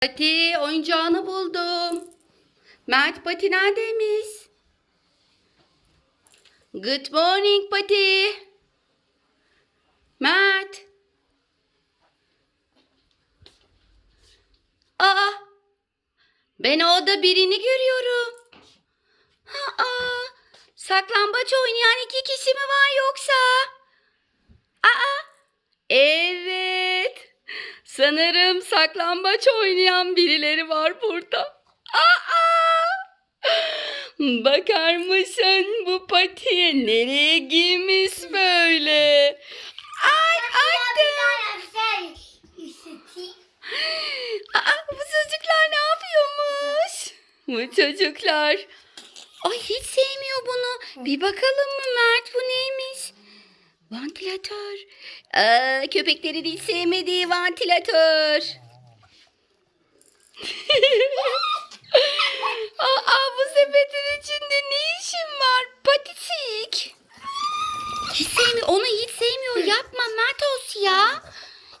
Pati oyuncağını buldum. Mert Pati neredeymiş? Good morning Pati. Mert. Aa. Ben orada birini görüyorum. Aa. Saklambaç oynayan iki kişi mi var yoksa? Aa. Evet. Sanırım saklambaç oynayan birileri var burada. Aa! Bakar mısın bu patiye nereye giymiş böyle? Ay attım. Aa, bu çocuklar ne yapıyormuş? Bu çocuklar. Ay hiç sevmiyor bunu. Bir bakalım mı Mert bu neymiş? Vantilatör. Aa, köpeklerin hiç sevmediği vantilatör. Aa, bu sepetin içinde ne işin var? Patisik. Hiç sevmiyor. Onu hiç sevmiyor. Yapma Mertos ya.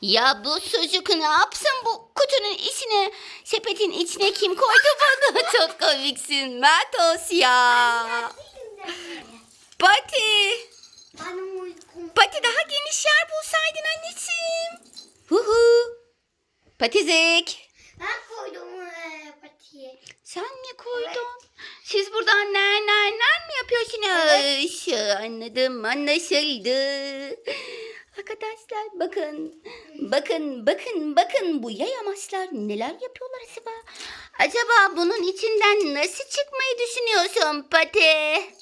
Ya bu çocuk ne yapsın bu kutunun içine, sepetin içine kim koydu bunu? Çok komiksin Mertos ya. Pati. Pati daha geniş yer bulsaydın anneciğim. Hu hu. Patizik. Ben koydum e, patiye. Sen mi koydun? Siz buradan ner ner ner mi yapıyorsunuz? Anladım anlaşıldı. Arkadaşlar bakın. Bakın bakın bakın bu yayamaçlar neler yapıyorlar acaba? Acaba bunun içinden nasıl çıkmayı düşünüyorsun Pati?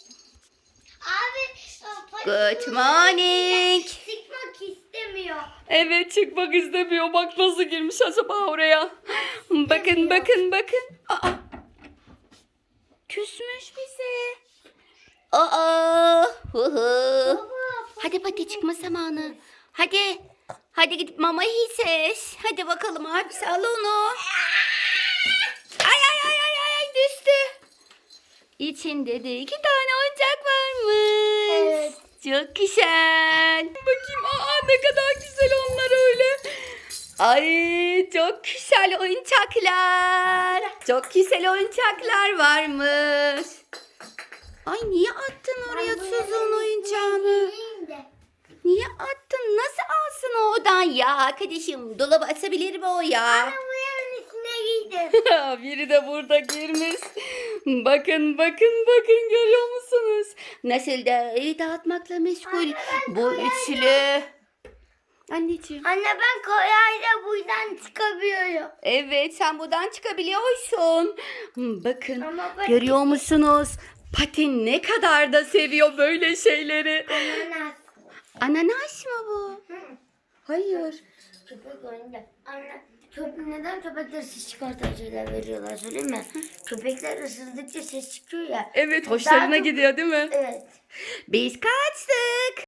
Abi e, Good morning. Sıkmak istemiyor. Evet çıkmak istemiyor. Bak nasıl girmiş acaba oraya. Bakın bakın bakın. Aa. Küsmüş bize. Aa. Hu. Hadi pati çıkma zamanı. Hadi. Hadi gidip mama ses. Hadi bakalım abi sal onu. Ay ay ay ay ay ay düştü. İçinde de iki tane oyuncak varmış. Evet. Çok güzel. Bakayım aa ne kadar güzel onlar öyle. Ay çok güzel oyuncaklar. Çok güzel oyuncaklar varmış. Ay niye attın oraya Suzun oyuncağını? Niye attın? Nasıl alsın o odan ya arkadaşım? Dolaba atabilir mi o ya? Ana bu yerin giydim. Biri de burada girmiş. Bakın bakın bakın görüyor musunuz? Nasıl da evi dağıtmakla meşgul. Bu üçlü. Anneciğim. Anne ben koyayla buradan çıkabiliyorum. Evet sen buradan çıkabiliyorsun. Bakın Ama ben- görüyor musunuz? Patin ne kadar da seviyor böyle şeyleri. Ananas. Ananas mı bu? Hı. Hayır. Köpek oyunda. Anne neden köpekler ses çıkartan şeyler veriyorlar söyleyeyim mi? Köpekler ısırdıkça ses çıkıyor ya. Evet hoşlarına çok- gidiyor değil mi? Evet. Biz kaçtık.